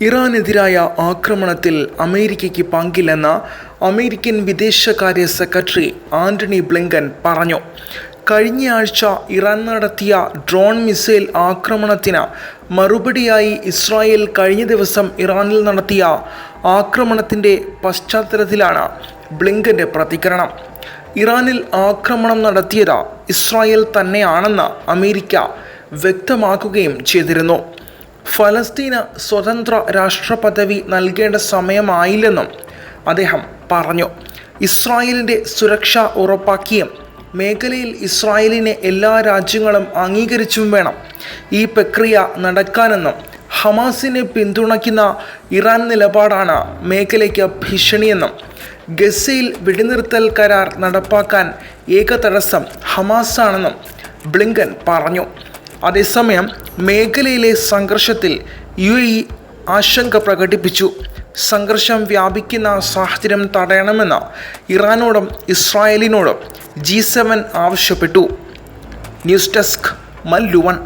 ഇറാനെതിരായ ആക്രമണത്തിൽ അമേരിക്കയ്ക്ക് പങ്കില്ലെന്ന് അമേരിക്കൻ വിദേശകാര്യ സെക്രട്ടറി ആന്റണി ബ്ലിങ്കൻ പറഞ്ഞു. കഴിഞ്ഞയാഴ്ച ഇറാൻ നടത്തിയ ഡ്രോൺ മിസൈൽ ആക്രമണത്തിന് മറുപടിയായി ഇസ്രായേൽ കഴിഞ്ഞ ദിവസം ഇറാനിൽ നടത്തിയ ആക്രമണത്തിന്റെ പശ്ചാത്തലത്തിലാണ് ബ്ലിങ്കന്റെ പ്രതികരണം. ഇറാനിൽ ആക്രമണം നടത്തിയത് ഇസ്രായേൽ തന്നെയാണെന്ന് അമേരിക്ക വ്യക്തമാക്കുകയും ചെയ്തിരുന്നു. ഫലസ്തീന് സ്വതന്ത്ര രാഷ്ട്ര പദവി നൽകേണ്ട സമയമായില്ലെന്നും അദ്ദേഹം പറഞ്ഞു. ഇസ്രായേലിന്റെ സുരക്ഷ ഉറപ്പാക്കിയും മേഖലയിൽ ഇസ്രായേലിനെ എല്ലാ രാജ്യങ്ങളും അംഗീകരിച്ചും വേണം ഈ പ്രക്രിയ നടക്കാനെന്നും ഹമാസിനെ പിന്തുണയ്ക്കുന്ന ഇറാൻ നിലപാടാണ് മേഖലയ്ക്ക് ഭീഷണിയെന്നും ഗസയിൽ വെടിനിർത്തൽ കരാർ നടപ്പാക്കാൻ ഏക തടസ്സം ഹമാസാണെന്നും ബ്ലിങ്കൻ പറഞ്ഞു. അതേസമയം മേഖലയിലെ സംഘർഷത്തിൽ യു എ ആശങ്ക പ്രകടിപ്പിച്ചു. സംഘർഷം വ്യാപിക്കുന്ന സാഹചര്യം തടയണമെന്ന് ഇറാനോടും ഇസ്രായേലിനോടും ജി സെവൻ ആവശ്യപ്പെട്ടു. News desk Mallu One